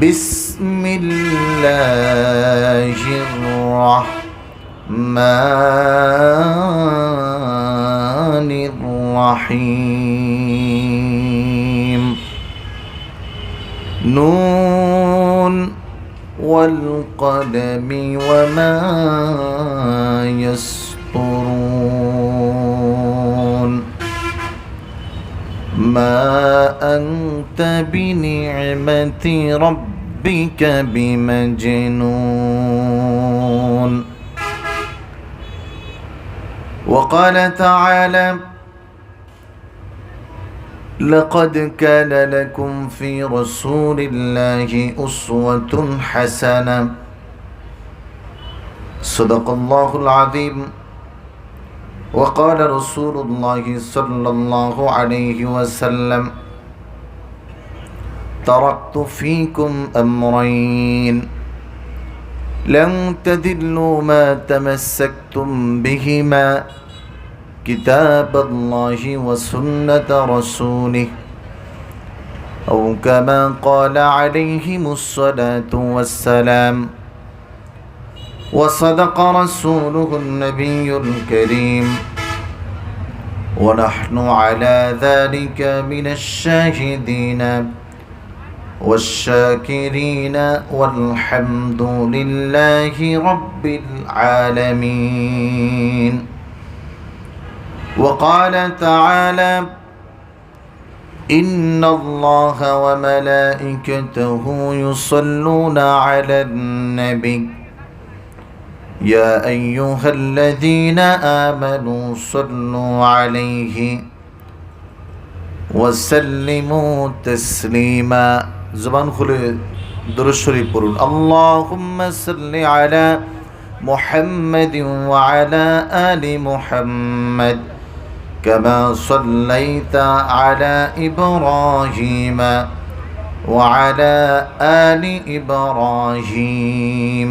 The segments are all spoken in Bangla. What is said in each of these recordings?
بسم الله الرحمن الرحيم. نون والقلم وما يسطرون ما أنت بنعمة ربك بمجنون. وقال تعالى لقد كان لكم في رسول الله أسوة حسنة. صدق الله العظيم. وقال رسول الله صلى الله عليه وسلم تركت فيكم أمرين لن تذلوا ما تمسكتم بهما كتاب الله وسنة رسوله. أو كما قال عليهم الصلاة والسلام وصدق رسوله النبي الكريم. ونحن على ذلك من الشاهدين والشاكرين والحمد لله رب العالمين. وقال تعالى إن الله وملائكته يصلون على النبي يا أيها الذين آمنوا صلوا عليه وسلموا تسليما. زبان خلي درشري برون اللهم صل على محمد وعلى آل محمد كما صليت على إبراهيم وعلى آل إبراهيم.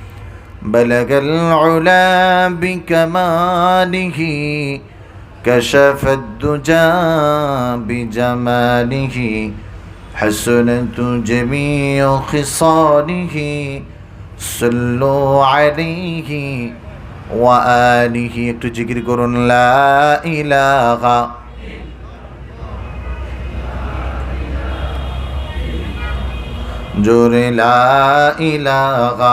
بلغ العلا بكماله كشف الدجى بجماله حسنت جميع خصاله صلوا عليه وآله একটু জিকির করুন লা ইলাহা জোরে লা ইলাহা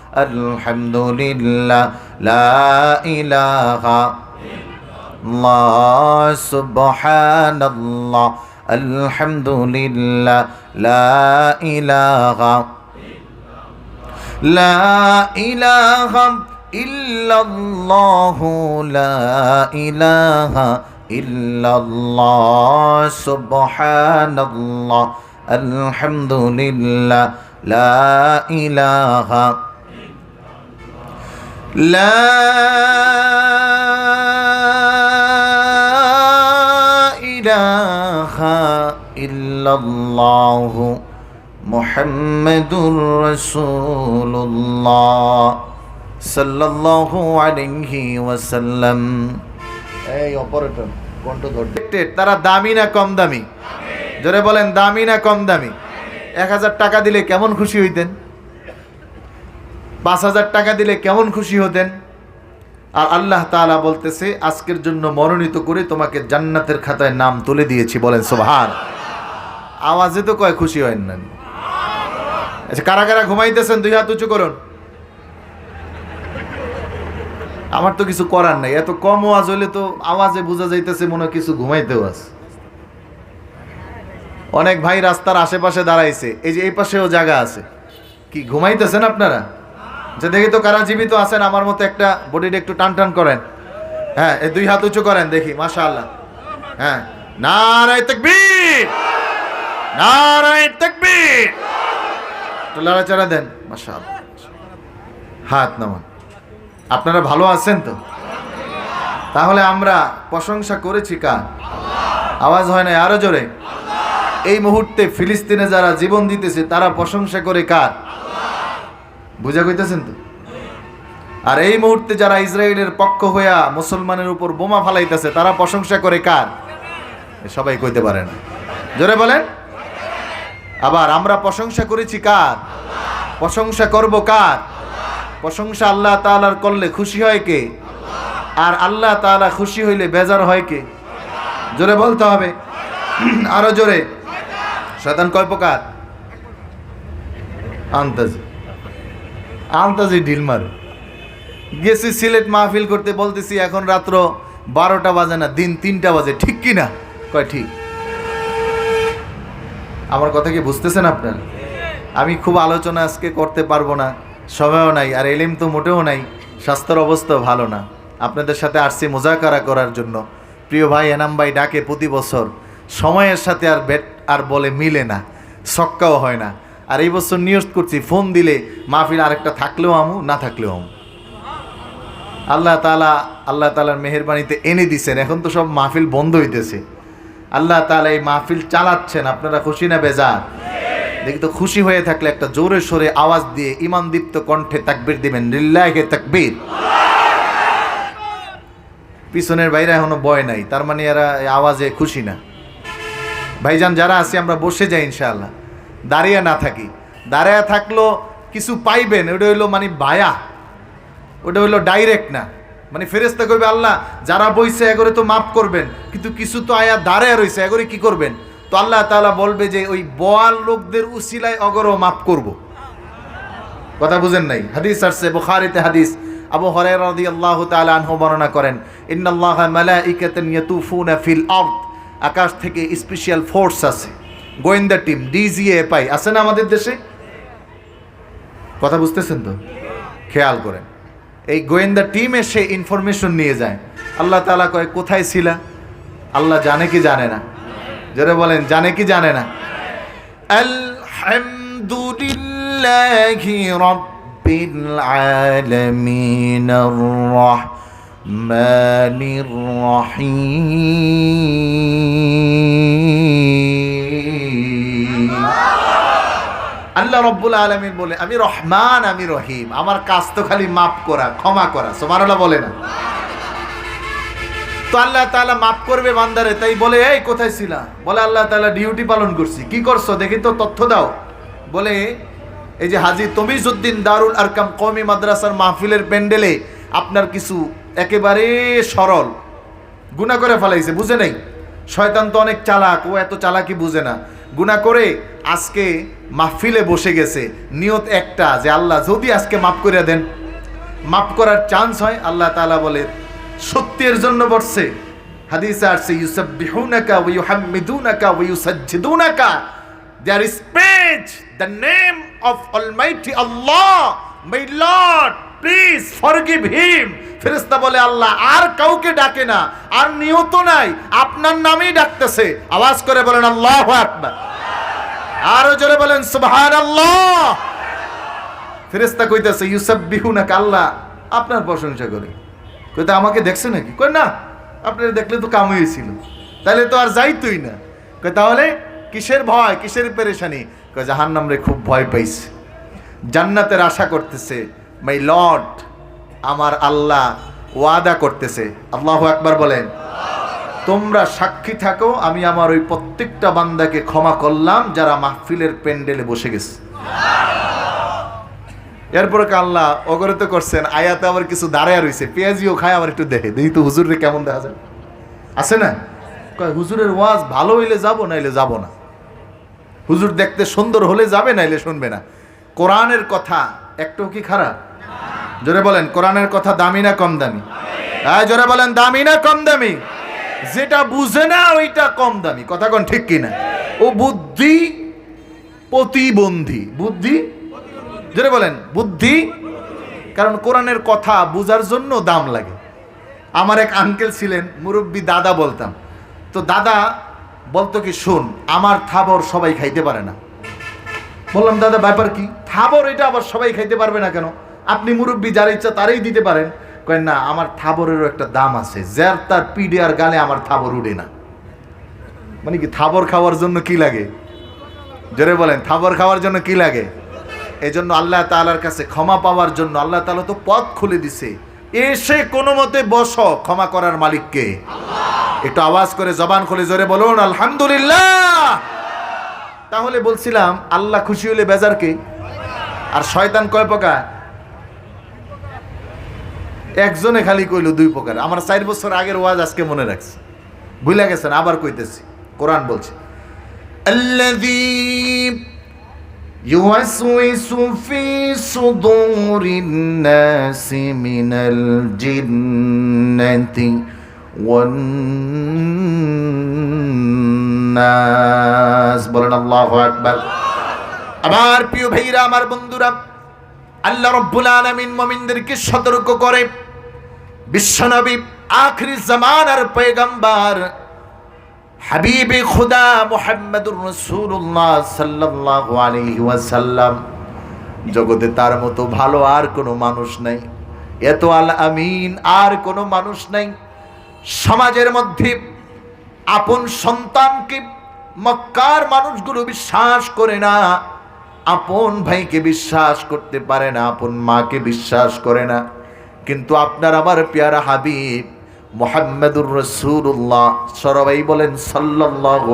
আলহামদুলিল্লাহ লা ইলাহা আল্লাহ সুবহানাল্লাহ আলহামদুলিল্লাহ লা ইলাহা লা ইলাহা ইল্লাল্লাহু লা ইলাহা ইল্লাল্লাহ সুবহানাল্লাহ আলহামদুলিল্লাহ লা ইলাহা লা ইলাহা ইল্লাল্লাহ মুহাম্মাদুর রাসূলুল্লাহ সাল্লাল্লাহু আলাইহি ওয়াসাল্লাম। এই অপারেটর, কণ্ঠ তারা দামি না কম দামি? জোরে বলেন, দামি না কম দামি? এক হাজার টাকা দিলে কেমন খুশি হইতেন? পাঁচ হাজার টাকা দিলে কেমন খুশি হতেন? আর আল্লাহ তাআলা বলতেছে, আজকের জন্য মনোনীত করে তোমাকে জান্নাতের খাতায় নাম তুলে দিয়েছি, বলেন সোভার আওয়াজে তো কয় খুশি হয় না আচ্ছা কারা কারা ঘুমাইতেছেন, দুই হাত উঁচু করুন। আমার তো কিছু করার নাই, এত কম আওয়াজ হইলে তো আওয়াজে বোঝা যাইতেছে মনে কিছু ঘুমাইতেও আছে। অনেক ভাই রাস্তার আশেপাশে দাঁড়াইছে, এই যে এই পাশেও জায়গা আছে। কি, ঘুমাইতেছেন আপনারা? যে দেখি তো কারা জীবিত আছেন, আমার মতো একটা বডিটা একটু টান টান করেন। হ্যাঁ এই দুই হাত উঁচু করেন, দেখি মাশা আল্লাহ হ্যাঁ নারায় তকবীর! নারায় তকবীর! একটু লড়াচড়া দেন হাত নামান। আপনারা ভালো আছেন তো? তাহলে আমরা প্রশংসা করেছি কার? আওয়াজ হয় না আরও জোরে? এই মুহূর্তে ফিলিস্তিনে যারা জীবন দিতেছে, তারা প্রশংসা করে কার? বুঝা কইতেছেন তো? আর এই মুহূর্তে যারা ইসরায়েলের পক্ষ হইয়া মুসলমানের উপর বোমা ফালাইতেছে, তারা প্রশংসা করে কার? সবাই কইতে পারে না। জোরে বলেন। আবার আমরা প্রশংসা করেছি কার? প্রশংসা করব কার? প্রশংসা আল্লাহ তাআলার করলে খুশি হয় কে? আর আল্লাহ তাআলা খুশি হইলে বেজার হয় কে? জোরে বলতে হবে। আরও জোরে। শয়তান কয় প্রকার? আন্তাজি আন্তাজি ঢিল মারে। গেছি সিলেট মাহফিল করতে, বলতেছি এখন রাত্র বারোটা বাজে না, দিন তিনটা বাজে, ঠিক কি না? কয়, ঠিক। আমার কথা কি বুঝতেছেন আপনার? আমি খুব আলোচনা আজকে করতে পারব না, সময়ও নাই, আর এলিম তো মোটেও নাই, স্বাস্থ্যের অবস্থাও ভালো না। আপনাদের সাথে আসছি মোজাকারা করার জন্য। প্রিয় ভাই, এনাম ভাই ডাকে প্রতি বছর। সময়ের সাথে আর বেট আর বলে মিলে না সক্কাও হয় না। আর এই বছর নিয়োগ করছি, ফোন দিলে মাহফিল আরেকটা থাকলেও আমু, না থাকলেও আমু। আল্লাহ তালা আল্লাহ তালার মেহরবানিতে এনে দিছেন, এখন তো সব মাহফিল বন্ধ হইতেছে। আল্লাহ তালা এই মাহফিল চালাচ্ছেন, আপনারা খুশি না বেজার? দেখি তো খুশি হয়ে থাকলে একটা জোরে সোরে আওয়াজ দিয়ে ইমান দীপ্ত কণ্ঠে তাকবির দিবেন, লিল্লাহে তাকবির। পিছনের বাইরে এখনও বয় নাই, তার মানে এরা আওয়াজে খুশি না। ভাইজান, যারা আছি, আমরা বসে যাই ইনশাআল্লাহ। দাঁড়িয়ে না থাকি। দাঁড়িয়ে থাকল কিছু পাইবেন, ওটা হইল মানে বায়া। ওটা হইল ডাইরেক্ট না। মানে ফেরেস্তা কইবে, আল্লাহ, যারা বইছে এগরে তো মাফ করবেন, কিন্তু কিছু তো আয়া দাঁড়ায় রইছে এগরে কি করবেন? তো আল্লাহ তাআলা বলবে যে, ওই বোয়াল লোকদের উসিলায় অগরও মাফ করব। কথা বুঝেন নাই? হাদিস আসছে, বুখারীতে হাদিস। আবু হুরায়রা রাদিয়াল্লাহু তাআলা আনহু বর্ণনা করেন, ইন্নাল্লাহা মালাইকাতান ইয়াতুফুনা ফিল আরদ। আকাশ থেকে স্পেশাল ফোর্স আছে। গোয়েন্দা টিম ডিজিএফআই আছে না আমাদের দেশে? কথা বুঝতেছেন তো? খেয়াল করেন। এই গোয়েন্দা টিম এসে ইনফরমেশন নিয়ে যায়। আল্লাহ তালা কয়, কোথায় ছিলা? আল্লাহ জানে কি জানে না। যারা বলেন, জানে কি জানে না? রহমানির রহিম। আল্লাহ রব্বুল আলমিন বলে, আমি রহমান, আমি রহিম। আমার কাজ তো খালি মাফ করা, ক্ষমা করা। সোমারলা বলে না। তো আল্লাহ তাআলা মাফ করবে বান্দারে, তাই বলে, এই, কোথায় ছিলা? বলে, আল্লাহ তাআলা ডিউটি পালন করছি। কি করছ? দেখি তো তথ্য দাও। বলে, এই যে হাজি তমিজউদ্দিন দারুল আরকাম কওমি মাদ্রাসার মাহফিলের প্যান্ডেলে আপনার কিছু একেবারে সরল গুণা করে ফেলাইছে, বুঝে নেই? শয়তান তো অনেক চালাক, ও এত চালাকি বুঝে না। গুণা করে আজকে মাহফিলে বসে গেছে। নিয়ত একটা যে আল্লাহ যদি আজকে মাফ করে দেন। মাফ করার চান্স হয়, আল্লাহ তালা বলে, সত্যের জন্য বসছে। হাদিসে আসছে, ইউসাব্বিহুনাকা ওয়া ইউহাম্মিদুনাকা ইউসাজ্জিদুনাকা। There is praise the name of Almighty Allah my Lord please forgive him ফেরেশতা বলে, আল্লাহ, আর কাউকে ডাকে না। আর নিয়ত নাই। আপনার নামেই ডাকতেছে। আওয়াজ করে বলেন, আল্লাহু আকবার। আরও জোরে বলেন, সুবহানাল্লাহ। ফেরেশতা কইতাছে, ইউসাব্বিহুনাকা আল্লাহ, আপনার প্রশংসা করে। কইতে, আমাকে দেখছে নাকি? কই, না, আপনারা দেখলে তো কাম হয়েছিল তাহলে তো আর যাইতই না। কই, তাহলে কিসের ভয়, কিসের পেরেশানি? কই জাহান্নাম রে খুব ভয় পাইছে। জান্নাতের আশা করতেছে। মাই লর্ড, আমার আল্লাহ ওয়াদা করতেছে। আল্লাহু একবার বলেন। তোমরা সাক্ষী থাকো, আমি আমার ওই প্রত্যেকটা বান্দাকে ক্ষমা করলাম, যারা মাহফিলের প্যান্ডেলে বসে গেছে। এরপরে আল্লাহ অগরিত করছেন, আয়াতে আবার কিছু দাঁড়ায় রয়েছে পেঁয়াজিও খায় আবার একটু দেখে, দেখি তো হুজুরে কেমন দেখা যায়। আছে না? কয়, হুজুরের ওয়াজ ভালো হইলে যাব, নাইলে যাব না। হুজুর দেখতে সুন্দর হলে যাবে, নাইলে শুনবে না। কোরআনের কথা একটাও কি খারাপ? জোরে বলেন, কোরআনের কথা দামি না কম দামি? হ্যাঁ জোরে বলেন, দামি না কম দামি? যেটা বুঝে না, ওইটা কম দামি। কথা কোন ঠিক কিনা? ও বুদ্ধি প্রতিবন্ধী। বুদ্ধি? জোরে বলেন, বুদ্ধি? কারণ কোরআনের কথা বুঝার জন্য দাম লাগে। আমার এক আঙ্কেল ছিলেন, মুরব্বী দাদা বলতাম। তো দাদা বলতো কি, শোন, আমার থাবর সবাই খাইতে পারে না। বললাম, দাদা, ব্যাপার কি? থাবর এটা আবার সবাই খাইতে পারবে না কেন? আপনি মুরব্বী, যার ইচ্ছা তারই দিতে পারেন। কয়েন না, আমার থাবরেরও একটা দাম আছে। যার তার পিডে আর গালে আমার থাবর উড়ে না। মানে কি, থাবর খাওয়ার জন্য কি লাগে? জোরে বলেন, থাবর খাওয়ার জন্য কি লাগে? এই জন্য আল্লাহ তালার কাছে ক্ষমা পাওয়ার জন্য আল্লাহ তালা তো পথ খুলে দিছে। এসে কোনো মতে বস, ক্ষমা করার মালিককে। একটু আওয়াজ করে জবান খুলে জোরে বলুন, আলহামদুলিল্লাহ! তাহলে বলছিলাম, আল্লাহ খুশি হলে বেজারকে আর শয়তান কয় প্রকার? একজনে খালি কইল দুই প্রকার আমার চার বছর আগের ওয়াজ আজকে মনে রাখছি ভুলে গেছেন আবার কইতেছি কোরআন বলছে الذي يوسوس في صدور الناس من الجنة والناس বলেন আল্লাহু আকবার আমার প্রিয় ভাইরা আমার বন্ধুরা আল্লাহ রব্বুল আলামিন মুমিনদেরকে সতর্ক করে বিশ্বনবী আখরি জামানার পয়গম্বর, হাবিবে খুদা মুহাম্মদুর রাসূলুল্লাহ সাল্লাল্লাহু আলাইহি ওয়াসাল্লাম। জগতে তার মতো ভালো আর কোনো মানুষ নাই। এত আল আমিন আর কোনো মানুষ নাই। সমাজের মধ্যে আপন সন্তানকে মক্কার মানুষগুলো বিশ্বাস করে না। আপন ভাইকে বিশ্বাস করতে পারে না, আপন মাকে বিশ্বাস করে না। কিন্তু আপনার আমার পেয়ারা হাবিব মোহাম্মদুর রসুল্লাহ সরবাই বলেন সাল্লাল্লাহু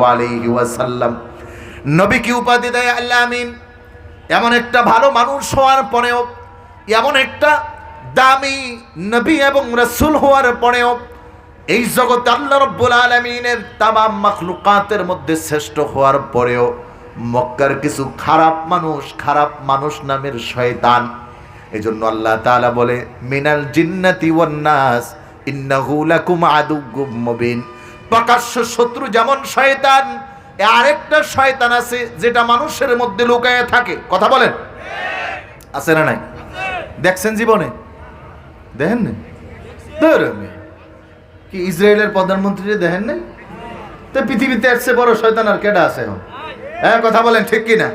নবী কি উপাধি দেয় আল্লাহ আমিন। এমন একটা ভালো মানুষ হওয়ার পরেও, এমন একটা দামি নবী এবং রসুল হওয়ার পরেও, এই জগতে আল্লাহ রব্বুল আলমিনের তামাম মখলুকাতের মধ্যে শ্রেষ্ঠ হওয়ার পরেও, মক্কার কিছু খারাপ মানুষ খারাপ মানুষ নামের শয়তান এই জন্য আল্লাহ তাআলা বলে, মিনাল জিন্নাতি ওয়ান নাস, ইন্নাহু লাকুম আদুউম মুবিন। প্রকাশ্য শত্রু যেমন শয়তান আরেকটা শয়তান আছে যেটা মানুষের মধ্যে লুকায়ে থাকে। কথা বলেন? আছে না নাই? দেখছেন জীবনে? দেখেন না কি ইসরায়েলের প্রধানমন্ত্রী দেখেন নাই? তো পৃথিবীতে এসছে বড় শয়তান আর কেডা আছে এখন? হ্যাঁ কথা বলেন ঠিক কিনা?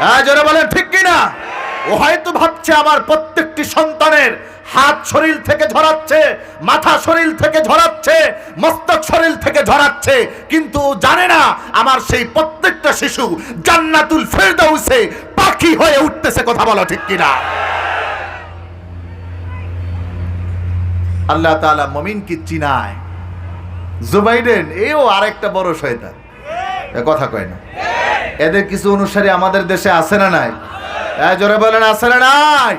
হ্যাঁ জোরে বলেন ঠিক কিনা? হয়তো ভাবছে আমার প্রত্যেকটি সন্তানের হাত শরীর থেকে ঝরাচ্ছে, মাথা শরীর থেকে ঝরাচ্ছে, মস্তক শরীর থেকে ঝরাচ্ছে, কিন্তু জানে না আমার সেই প্রত্যেকটা শিশু জান্নাতুল ফেরদাউসে পাখি হয়ে উঠতেছে, কথা বলো ঠিক কিনা? আল্লাহ তাআলা মমিনকে চিনায়। জুবাইডেন এও আরেকটা বড় শয়তান। কথা কয় না। এদের কিছু অনুসারী আমাদের দেশে আছে না নাই? জোরে বলেন না নাই?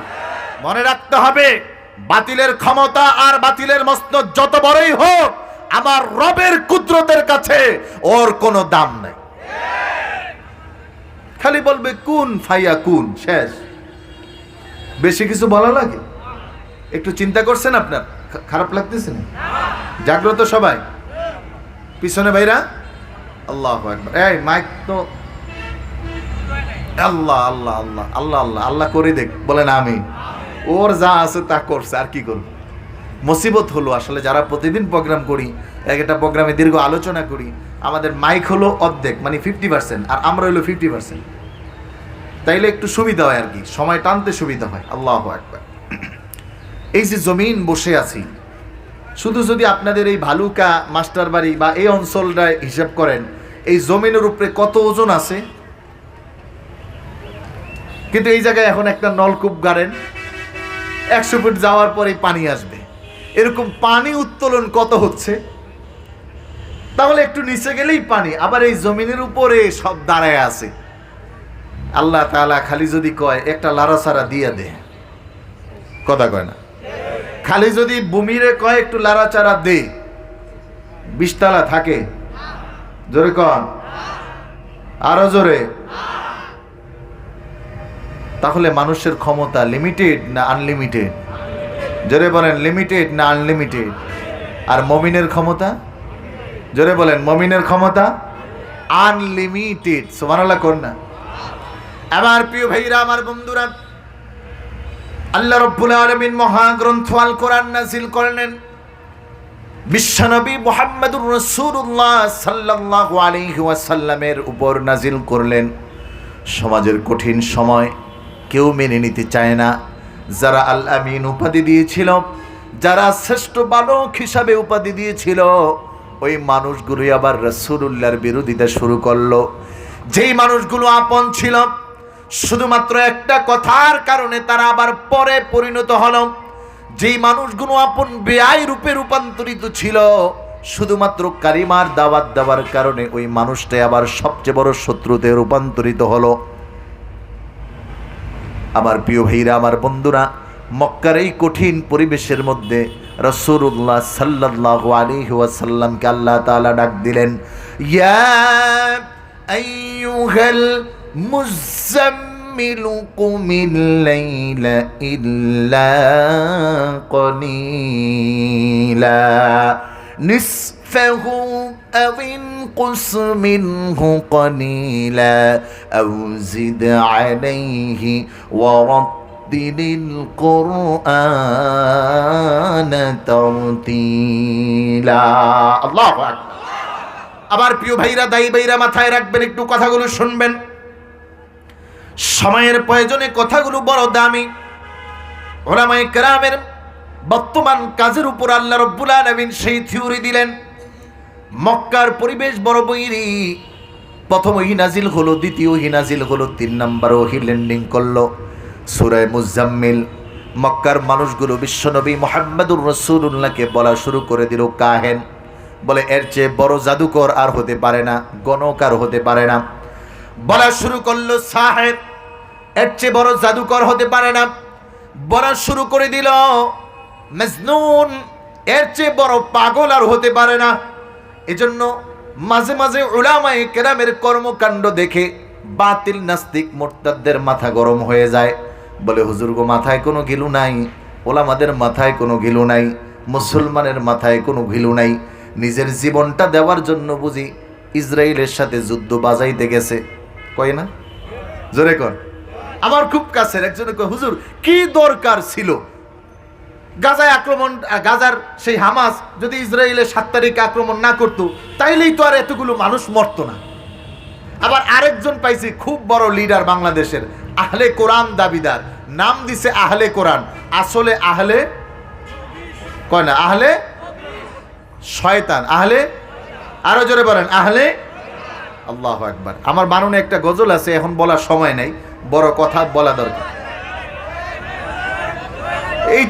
মনে রাখতে হবে, বাতিলের ক্ষমতা আর বাতিলের মসনদ যত বড়ই হোক, আমার রবের কুদরতের কাছে ওর কোনো দাম নাই। খালি বলবে, কোন ফাইয়া কোন শেষ। বেশি কিছু বলা লাগে? একটু চিন্তা করছেন আপনার? খারাপ লাগতেছে না? জাগ্রত সবাই? পিছনে ভাইরা? আল্লাহ একবার এই, মাইক তো আল্লাহ আল্লাহ আল্লাহ আল্লাহ আল্লাহ আল্লাহ করে দেখ, বলেন আমি। ওর যা আছে তা করছে, আর কি করব? মুসিবত হলো, আসলে যারা প্রতিদিন প্রোগ্রাম করি, এক একটা প্রোগ্রামে দীর্ঘ আলোচনা করি, আমাদের মাইক হলো অর্ধেক মানে ফিফটি পার্সেন্ট আর আমরা হলো ফিফটি পার্সেন্ট তাইলে একটু সুবিধা হয় আর কি, সময় টানতে সুবিধা হয়, আল্লাহ একবার এই যে জমিন বসে আছি, শুধু যদি আপনাদের এই ভালুকা মাস্টার বাড়ি বা এই অঞ্চলটায় হিসাব করেন, এই জমিনের উপরে কত ওজন আছে? কিন্তু এই জায়গায় এখন একটা নলকূপ গাড়েন। একশো ফুট যাওয়ার পরেই পানি আসবে। এরকম পানি উত্তোলন কত হচ্ছে? তাহলে একটু নিচে গেলেই পানি, আবার এই জমিনের উপরে সব দাঁড়ায় আছে। আল্লাহ তাআলা খালি যদি কয়, একটা লাড়াছাড়া দিয়ে দে। কথা কয় না। খালি যদি বুমিরে কয়, একটু লাড়াচাড়া দে। বিশতলা থাকে। জোরে কন। আরও জোরে। তাহলে মানুষের ক্ষমতা লিমিটেড না আনলিমিটেড জোরে বলেন লিমিটেড না আনলিমিটেড আর মমিনের ক্ষমতা? জোরে বলেন, মমিনের ক্ষমতা? আনলিমিটেড সুবহানাল্লাহ কর না? আমার প্রিয় ভাইরা, আমার বন্ধুরা, আল্লাহ রব্বুল আলামিন মহাগ্রন্থ আল কোরআন নাজিল করলেন। বিশ্বনবী মুহাম্মদুর সাল্লাল্লাহু আলাইহি ওয়াসাল্লামের উপর নাজিল করলেন। সমাজের কঠিন সময় কেউ মেনে নিতে চায় না। যারা আল আমিন উপাধি দিয়েছিল, যারা শ্রেষ্ঠ বালক হিসাবে উপাধি দিয়েছিল, ওই মানুষগুলোই আবার রসুল্লাহর বিরোধিতা শুরু করল। যেই মানুষগুলো আপন ছিল, শুধুমাত্র একটা কথার কারণে তারা আবার পরে পরিণত হল। যেই মানুষগুলো আপন বেআই রূপে রূপান্তরিত ছিল, শুধুমাত্র কারিমার দাওয়াত দেওয়ার কারণে ওই মানুষটাই আবার সবচেয়ে বড় শত্রুতে রূপান্তরিত হলো। আমার প্রিয় ভাইরা, আমার বন্ধুরা, মক্কার এই কঠিন পরিবেশের মধ্যে রসুরুল্লাহ সাল্লাহ আলী হুয়াসাল্লামকে আল্লাহ তালা ডাক দিলেন ইয়াল ইল্লা নিসফাহু আবিন انقص منه قليلا أو زد عليه ورتل القرآن ترتيلا الله أكبر আবার প্রিয় ভাইরা দায়ী ভাইরা মাথায় রাখবেন একটু কথাগুলো শুনবেন সময়ের প্রয়োজনে কথাগুলো বড় দামি ওলামায়ে কেরামের বর্তমান কাজের উপর আল্লাহ রব্বুল আলামিন সেই থিওরি দিলেন মক্কার পরিবেশ বড় বৈরি। প্রথম হিনাজিল হলো, দ্বিতীয় হিনাজিল হলো, তিন নাম্বার ওহি ল্যান্ডিং করল। সুরায় মুজাম্মিল, মক্কার মানুষগুলো বিশ্বনবী মোহাম্মদুর রসুল্লাহকে বলা শুরু করে দিল, কাহেন। বলে, এর চেয়ে বড় জাদুকর আর হতে পারে না গণকার হতে পারে না। বলা শুরু করল, সাহেব, এর চেয়ে বড় জাদুকর হতে পারে না। বলা শুরু করে দিল, মেজনুন, এর চেয়ে বড় পাগল আর হতে পারে না। এজন্য মাঝে মাঝে উলামায়ে কেরামের কর্মকাণ্ড দেখে বাতিল নাস্তিক মোরতাদদের মাথা গরম হয়ে যায়। বলে, হুজুর গো, মাথায় কোনো গিলু নাই, ওলামাদের মাথায় কোনো গিলু নাই, মুসলমানের মাথায় কোনো গিলু নাই। নিজের জীবনটা দেওয়ার জন্য বুঝি ইসরায়েলের সাথে যুদ্ধ বাজাইতে গেছে। কয় না? জোরে কর আমার খুব কাছের একজনে কয়, হুজুর, কি দরকার ছিল? গাজায় আক্রমণ গাজার সেই হামাস যদি ইসরায়েলের সাত তারিখে আক্রমণ না করতো, তাইলেই তো আর এতগুলো মানুষ মরতো না। আবার আরেকজন পাইছি, খুব বড় লিডার বাংলাদেশের, আহলে কোরআন দাবিদার। নাম দিছে আহলে কোরআন। আসলে আহলে, কয় না, আহলে শয়তান। আহলে, আরও জোরে বলেন, আহলে আল্লাহ একবার আমার বানুনে একটা গজল আছে, এখন বলার সময় নেই, বড় কথা বলা দরকার। এই